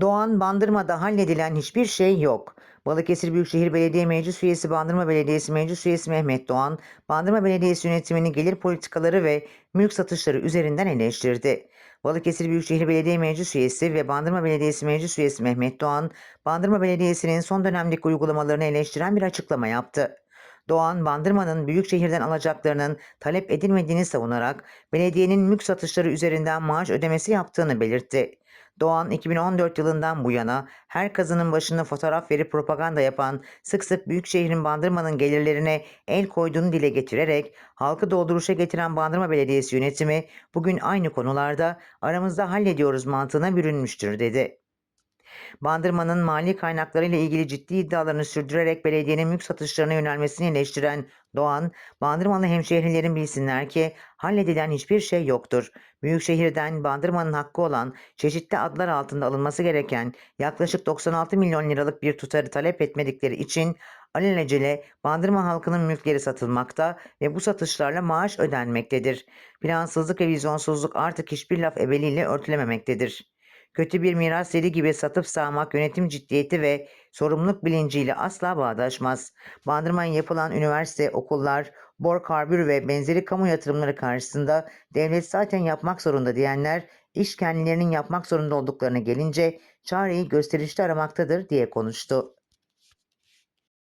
Doğan Bandırma'da halledilen hiçbir şey yok. Balıkesir Büyükşehir Belediye Meclis Üyesi Bandırma Belediyesi Meclis Üyesi Mehmet Doğan, Bandırma Belediyesi yönetiminin gelir politikaları ve mülk satışları üzerinden eleştirdi. Balıkesir Büyükşehir Belediye Meclis Üyesi ve Bandırma Belediyesi Meclis Üyesi Mehmet Doğan, Bandırma Belediyesi'nin son dönemdeki uygulamalarını eleştiren bir açıklama yaptı. Doğan, Bandırma'nın büyük şehirden alacaklarının talep edilmediğini savunarak belediyenin mülk satışları üzerinden maaş ödemesi yaptığını belirtti. Doğan 2014 yılından bu yana her kazının başına fotoğraf verip propaganda yapan, sık sık büyük şehrin Bandırma'nın gelirlerine el koyduğunu dile getirerek halkı dolduruşa getiren Bandırma Belediyesi yönetimi bugün aynı konularda aramızda hallediyoruz mantığına bürünmüştür dedi. Bandırma'nın mali kaynaklarıyla ilgili ciddi iddialarını sürdürerek belediyenin mülk satışlarına yönelmesini eleştiren Doğan, Bandırmalı hemşehrilerin bilsinler ki halledilen hiçbir şey yoktur. Büyükşehir'den Bandırma'nın hakkı olan çeşitli adlar altında alınması gereken yaklaşık 96 milyon liralık bir tutarı talep etmedikleri için alelacele Bandırma halkının mülkleri satılmakta ve bu satışlarla maaş ödenmektedir. Plansızlık ve vizyonsuzluk artık hiçbir laf ebeliyle örtülememektedir. Kötü bir miras yeri gibi satıp sağmak yönetim ciddiyeti ve sorumluluk bilinciyle asla bağdaşmaz. Bandırma'ya yapılan üniversite, okullar, bor karbür ve benzeri kamu yatırımları karşısında devlet zaten yapmak zorunda diyenler iş kendilerinin yapmak zorunda olduklarına gelince çareyi gösterişte aramaktadır diye konuştu.